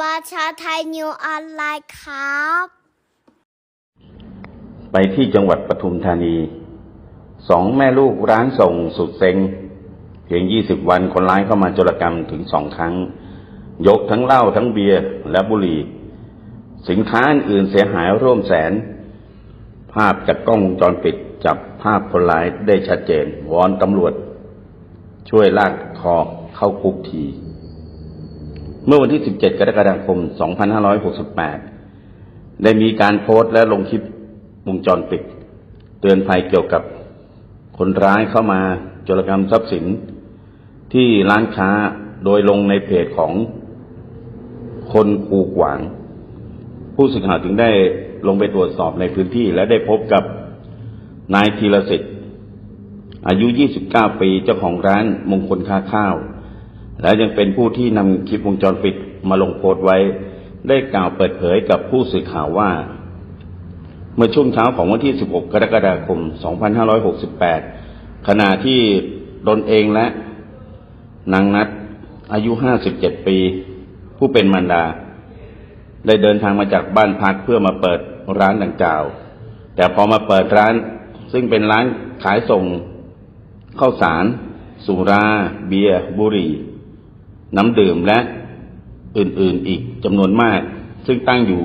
ประชาไทยนิวออนไลน์ครับ ไปที่จังหวัดปทุมธานี สองแม่ลูกร้านส่งสุดเซ็ง เพียงยี่สิบวันคนร้ายเข้ามาโจรกรรมถึงสองครั้ง ยกทั้งเหล้าทั้งเบียร์และบุหรี่ สินค้าอื่นเสียหายร่วมแสน ภาพจากกล้องวงจรปิดจับภาพคนร้ายได้ชัดเจน วอนตำรวจ ช่วยลากคอเข้าคุกที มื่อวันที่ 17 กรกฎาคม 2568 ได้มีการโพสต์และลงคลิปวงจรปิด เตือนภัยเกี่ยวกับคนร้ายเข้ามาโจรกรรมทรัพย์สิน ที่ร้านค้าโดยลงในเพจของคนคูกวาง ผู้สื่อข่าวถึงได้ลงไปตรวจสอบในพื้นที่ และได้พบกับนายธีรสิทธิ์อายุ 29 ปีเจ้าของร้านมงคลค้าข้าว และยังเป็นผู้ที่นำคลิปวงจรปิดมาลงโพสต์ไว้ ได้กล่าวเปิดเผยกับผู้สื่อข่าวว่า เมื่อช่วงเช้าของวันที่ 16 กรกฎาคม 2568 ขณะที่ตนเองและ นางนัดอายุ 57 ปี ผู้เป็นมารดา ได้เดินทางมาจากบ้านพักเพื่อมาเปิดร้านดังกล่าว แต่พอมาเปิดร้าน ซึ่งเป็นร้านขายส่งข้าวสาร สุรา เบียร์ บุหรี่ น้ำดื่มและอื่นๆอีกจำนวนมาก ซึ่งตั้งอยู่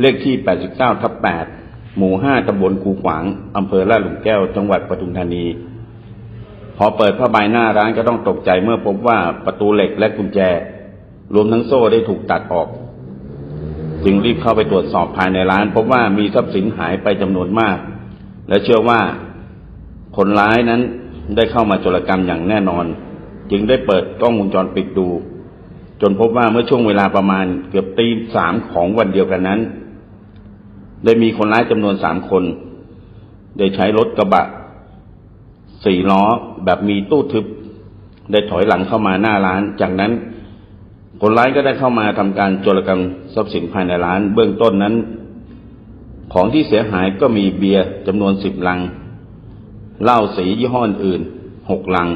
เลขที่ 89 ทับ 8 หมู่ 5 ตำบลคูขวาง อำเภอลาดหลุมแก้ว จังหวัดปทุมธานี พอเปิดผ้าใบหน้าร้านก็ต้องตกใจเมื่อพบว่าประตูเหล็กและกุญแจ รวมทั้งโซ่ได้ถูกตัดออก จึงรีบเข้าไปตรวจสอบภายในร้าน พบว่ามีทรัพย์สินหายไปจำนวนมาก และเชื่อว่าคนร้ายนั้นได้เข้ามาโจรกรรมอย่างแน่นอน จึงได้เปิดกล้องวงจรปิดดู จนพบว่าเมื่อช่วงเวลาประมาณเกือบตีสามของวันเดียวกันนั้น ได้มีคนร้ายจำนวนสามคน ได้ใช้รถกระบะสี่ล้อแบบมีตู้ทึบ ได้ถอยหลังเข้ามาหน้าร้าน จากนั้น คนร้ายก็ได้เข้ามาทำการโจรกรรมทรัพย์สินภายในร้าน เบื้องต้นนั้น ของที่เสียหายก็มีเบียร์จำนวนสิบลังเหล้าสียี่ห้ออื่นหกลัง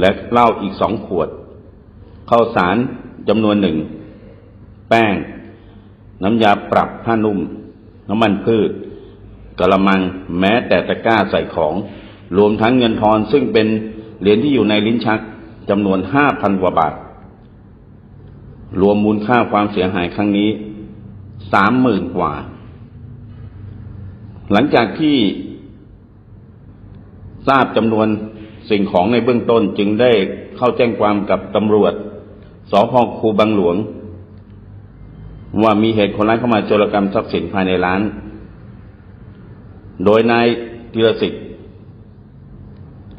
และเหล้าอีกสองขวดข้าวสารจำนวนหนึ่ง แป้ง น้ำยาปรับผ้านุ่ม น้ำมันพืชกระมังแม้แต่ตะกร้าใส่ของ รวมทั้งเงินทอนซึ่งเป็นเหรียญที่อยู่ในลิ้นชักจำนวนห้าพันกว่าบาท รวมมูลค่าความเสียหายครั้งนี้สามหมื่นกว่า หลังจากที่ทราบจำนวน สิ่งของในเบื้องต้นจึงได้เข้าแจ้งความกับตำรวจสพคูบางหลวง ว่ามีเหตุคนร้ายเข้ามาโจรกรรมทรัพย์สินภายในร้าน โดยนายธีรสิทธิ์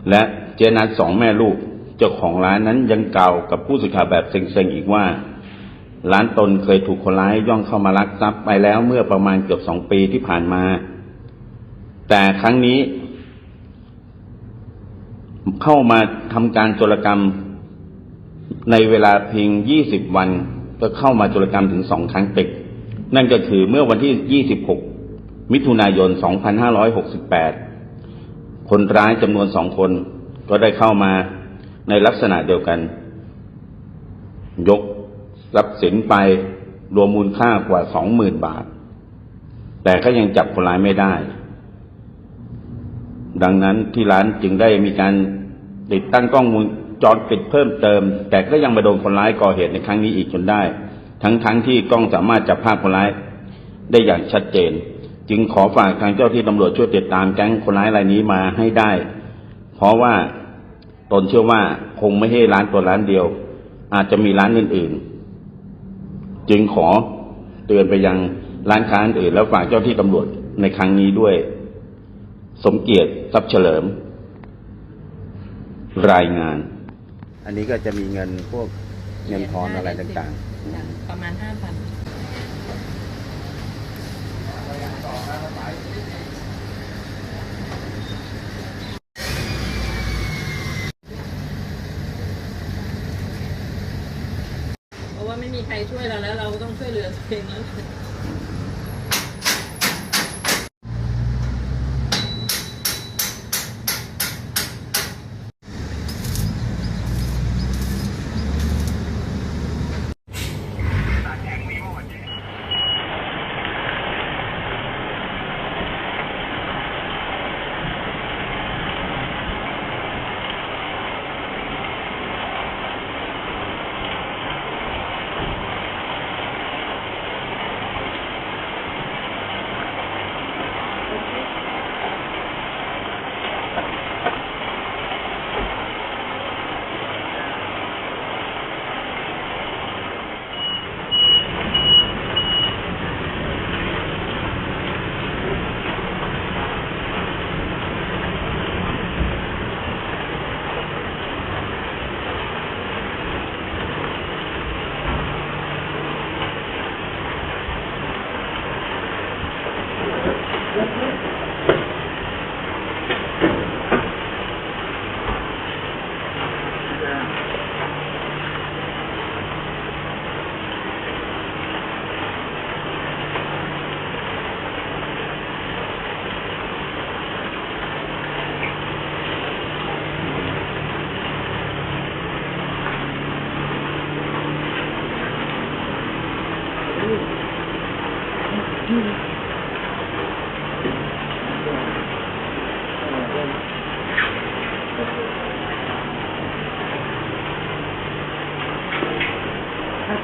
และเจนัทสองแม่ลูกเจ้าของร้านนั้นยังกล่าวกับผู้สื่อข่าวแบบเซ็งๆอีกว่า ร้านตนเคยถูกคนร้ายย่องเข้ามาลักทรัพย์ไปแล้วเมื่อประมาณเกือบสองปีที่ผ่านมา แต่ครั้งนี้ เข้ามาทำการโจรกรรม ในเวลาเพียง20วันก็เข้ามาโจรกรรมถึงสองครั้งติดนั่นก็คือเมื่อวันที่26มิถุนายน2568คนร้ายจำนวนสองคน ก็ได้เข้ามาในลักษณะเดียวกัน ยกทรัพย์สินไปรวมมูลค่ากว่า20,000บาท แต่ก็ยังจับคนร้ายไม่ได้ ดังนั้นที่ร้านจึงได้มีการ ติดตั้งกล้องวงจรปิดเพิ่มเติม แต่ก็ยังมาโดนคนร้ายก่อเหตุในครั้งนี้อีกจนได้ ทั้งๆทที่กล้องสามารถจับภาพคนร้ายได้อย่างชัดเจน จึงขอฝากทางเจ้าที่ตำรวจช่วยติดตามแก๊งคนร้ายรายนี้มาให้ได้ เพราะว่าตนเชื่อว่าคงไม่ใช่ร้านตัวร้านเดียว อาจจะมีร้านอื่นๆ จึงขอเตือนไปยังร้านค้าอื่น แล้วฝากเจ้าที่ตำรวจในครั้งนี้ด้วย สมเกียรติทรัพย์เฉลิม รายงาน อันนี้ก็จะมีเงินพวกเงินทอนอะไรต่างจ้ะประมาณห้าพันเพราะว่าไม่มีใครช่วยเราแล้วเราก็ต้องช่วยเหลือตัวเองแล้ว